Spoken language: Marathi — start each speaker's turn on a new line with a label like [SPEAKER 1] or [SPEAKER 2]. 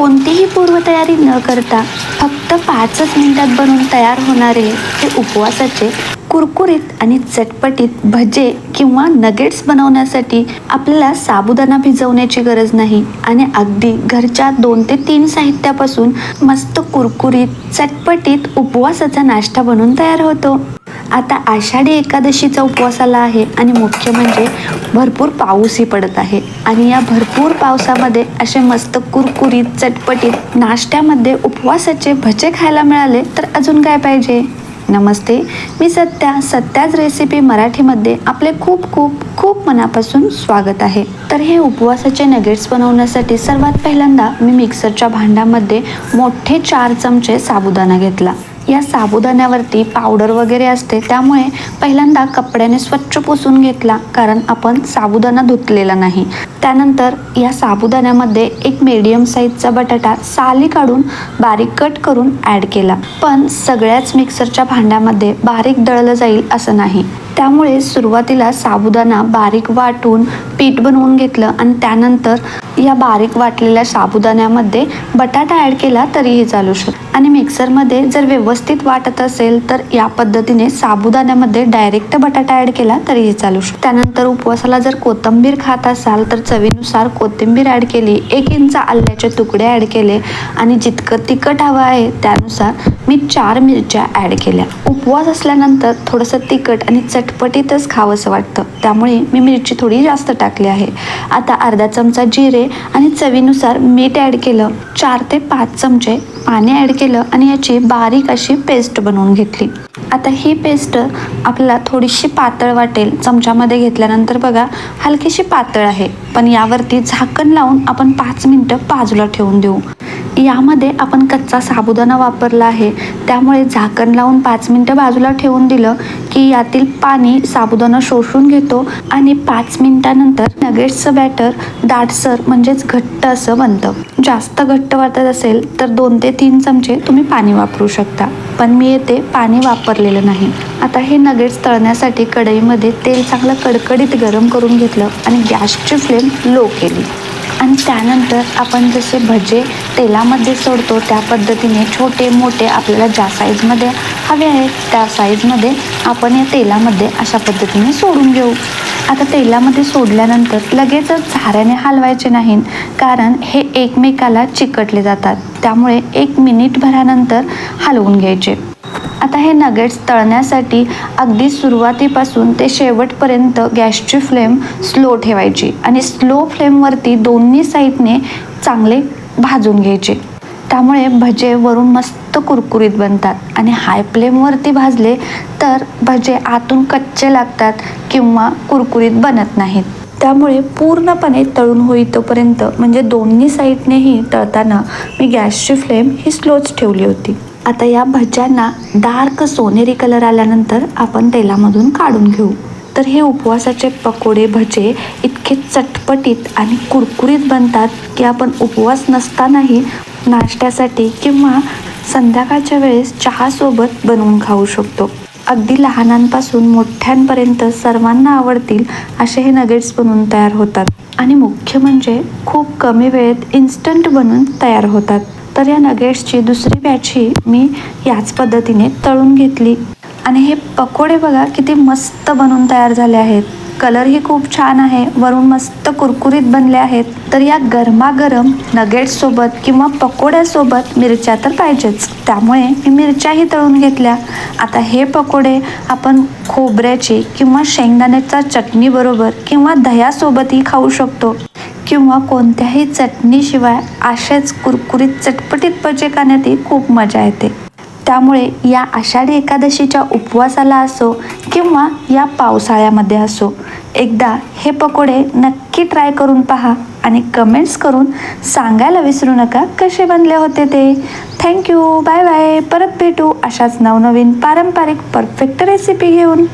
[SPEAKER 1] कोणतीही पूर्वतयारी न करता फक्त पाचच मिनिटात बनवून तयार होणारे हे उपवासाचे कुरकुरीत आणि चटपटीत भजे किंवा नगेट्स बनवण्यासाठी आपल्याला साबुदाणा भिजवण्याची गरज नाही आणि अगदी घरच्या दोन ते तीन साहित्यापासून मस्त कुरकुरीत चटपटीत उपवासाचा नाश्ता बनवून तयार होतो. आता आषाढी एकादशीचा उपवास आला आहे आणि मुख्य म्हणजे भरपूर पाऊसही पडत आहे. आणि या भरपूर पावसामध्ये असे मस्त कुरकुरीत चटपटीत नाश्त्यामध्ये उपवासाचे भजे खायला मिळाले तर अजून काय पाहिजे? नमस्ते मी सत्या. सत्याच रेसिपी मराठीमध्ये आपले खूप खूप खूप मनापासून स्वागत आहे. तर हे उपवासाचे नगेट्स बनवण्यासाठी सर्वात पहिल्यांदा मी मिक्सरच्या भांड्यामध्ये मोठे चार चमचे साबुदाणा घेतला. या साबुदाण्यावरती पावडर वगैरे असते त्यामुळे पहिल्यांदा कपड्याने स्वच्छ पुसून घेतला कारण आपण साबुदाणा धुतलेला नाही. त्यानंतर या साबुदाण्यामध्ये एक मीडियम साईजचा बटाटा साली काढून बारीक कट करून ॲड केला. पण सगळ्याच मिक्सरच्या भांड्यामध्ये बारीक दळलं जाईल असं नाही. त्यामुळे सुरुवातीला साबुदाणा बारीक वाटून पीठ बनवून घेतलं आणि त्यानंतर या बारीक वाटलेल्या साबुदाण्यामध्ये बटाटा ॲड केला तरीही चालू शकतो. आणि मिक्सरमध्ये जर व्यवस्थित वाटत असेल तर या पद्धतीने साबुदाण्यामध्ये डायरेक्ट बटाटा ॲड केला तरीही चालू शकतो. त्यानंतर उपवासाला जर कोथिंबीर खात असाल तर चवीनुसार कोथिंबीर ॲड केली एक इंच आल्याचे तुकडे ॲड केले आणि जितकं तिखट हवं आहे त्यानुसार मी चार मिरच्या ॲड केल्या. उपवास असल्यानंतर थोडंसं तिखट आणि चटपटीतच खावंसं वाटतं. त्यामुळे मी मिरची थोडी जास्त टाकली आहे. आता अर्धा चमचा जिरे आणि चवीनुसार मीठ ॲड केलं. चार ते पाच चमचे पाणी ॲड केलं आणि याची बारीक अशी पेस्ट बनवून घेतली. आता ही पेस्ट आपल्याला थोडीशी पातळ वाटेल. चमच्यामध्ये घेतल्यानंतर बघा हलकीशी पातळ आहे. पण यावरती झाकण लावून आपण पाच मिनटं बाजूला ठेवून देऊ. यामध्ये आपण कच्चा साबुदाणा वापरला आहे. त्यामुळे झाकण लावून पाच मिनटं बाजूला ठेवून दिलं की यातील पाणी साबुदाणा शोषून घेतो आणि पाच मिनटानंतर नगेट्सचं बॅटर दाटसर म्हणजेच घट्ट असं बनतं. जास्त घट्ट वाटत असेल तर दोन ते तीन चमचे तुम्ही पाणी वापरू शकता. पण मी येथे पाणी वापरलेलं नाही. आता हे नगेट्स तळण्यासाठी कढईमध्ये तेल चांगलं कडकडीत गरम करून घेतलं आणि गॅसची फ्लेम लो केली. आणि त्यानंतर आपण जसे भजे तेलामध्ये सोडतो त्या पद्धतीने छोटे मोठे आपल्याला ज्या साईजमध्ये हवे आहेत त्या साईजमध्ये आपण या तेलामध्ये अशा पद्धतीने सोडून घेऊ आता तेलामध्ये सोडल्यानंतर लगेचच झाऱ्याने हलवायचे नाही कारण हे एकमेकाला चिकटले जातात. त्यामुळे एक मिनिटभरानंतर हलवून घ्यायचे. आता हे नगेट्स तळण्यासाठी अगदी सुरुवातीपासून ते शेवटपर्यंत गॅसची फ्लेम स्लो ठेवायची आणि स्लो फ्लेमवरती दोन्ही साईडने चांगले भाजून घ्यायचे. त्यामुळे भजे वरून मस्त कुरकुरीत बनतात आणि हाय फ्लेमवरती भाजले तर भजे आतून कच्चे लागतात किंवा कुरकुरीत बनत नाहीत. त्यामुळे पूर्णपणे तळून होईतोपर्यंत म्हणजे दोन्ही साईडनेही तळताना मी गॅसची फ्लेम ही स्लोच ठेवली होती. आता या भज्यांना डार्क सोनेरी कलर आल्यानंतर आपण तेलामधून काढून घेऊ. तर हे उपवासाचे पकोडे भजे इतके चटपटीत आणि कुरकुरीत बनतात की आपण उपवास नसतानाही नाश्त्यासाठी किंवा संध्याकाळच्या वेळेस चहासोबत बनवून खाऊ शकतो. अगदी लहानांपासून मोठ्यांपर्यंत सर्वांना आवडतील असे हे नगेट्स बनवून तयार होतात. आणि मुख्य म्हणजे खूप कमी वेळेत इन्स्टंट बनून तयार होतात. तर या नगेट्सची दुसरी बॅचही मी याच पद्धतीने तळून घेतली. आणि हे पकोडे बघा किती मस्त बनवून तयार झाले आहेत. कलरही खूप छान आहे वरून मस्त कुरकुरीत बनले आहेत. तर या गरमागरम नगेट्ससोबत किंवा पकोड्यासोबत मिरच्या तर पाहिजेच. त्यामुळे मी मिरच्याही तळून घेतल्या. आता हे पकोडे आपण खोबऱ्याची किंवा शेंगदाण्याच्या चटणीबरोबर किंवा दह्यासोबतही खाऊ शकतो. किंवा कोणत्याही चटणीशिवाय अशाच कुरकुरीत चटपटीत भजे खाण्यात खूप मजा येते. त्यामुळे या आषाढी एकादशीच्या उपवासाला असो किंवा या पावसाळ्यामध्ये असो एकदा हे पकोडे नक्की ट्राय करून पहा आणि कमेंट्स करून सांगायला विसरू नका कसे बनले होते ते. थँक्यू बाय बाय परत भेटू अशाच नवनवीन पारंपरिक परफेक्ट रेसिपी घेऊन.